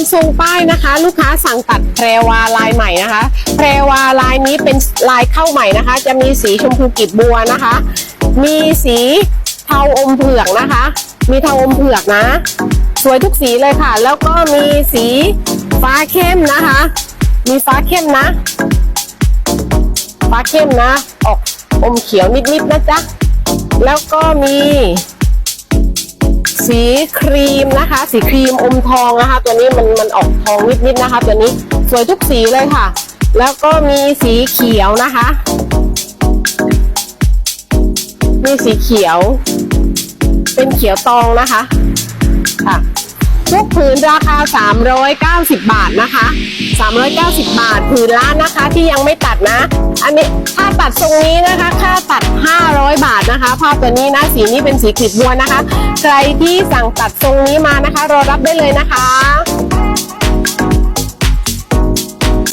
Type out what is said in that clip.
ามทรงป้ายนะคะ ลูกค้าสั่งตัดแพรวาลายใหม่นะคะ แพรวาลายนี้เป็นลายเข้าใหม่นะคะ จะมีสีชมพูกลีบบัวนะคะ มีสีเทาอมเผือกนะคะ มีเทาอมเผือกนะ สวยทุกสีเลยค่ะ แล้วก็มีสีฟ้าเข้มนะคะ มีฟ้าเข้มนะ ฟ้าเข้มนะ ออกอมเขียวนิดๆนะจ๊ะแล้วก็มี สีครีมนะคะ สีครีมอมทองนะคะ ตัวนี้มันมันออกทองนิดๆนะคะ ตัวนี้สวยทุกสีเลยค่ะ แล้วก็มีสีเขียวนะคะ มีสีเขียว เป็นเขียวตองนะคะค่ะทุกผืนราคา 390 บาทนะคะ 390 บาทผืนละนะคะที่ยังไม่ตัดนะ อันนี้ถ้าตัดทรงนี้นะคะ ค่าตัด 500 บาท นะคะ ภาพตัวนี้นะสีนี้เป็นสีกลีบบัวนะคะ ใครที่สั่งตัดทรงนี้มานะคะรอรับได้เลยนะคะ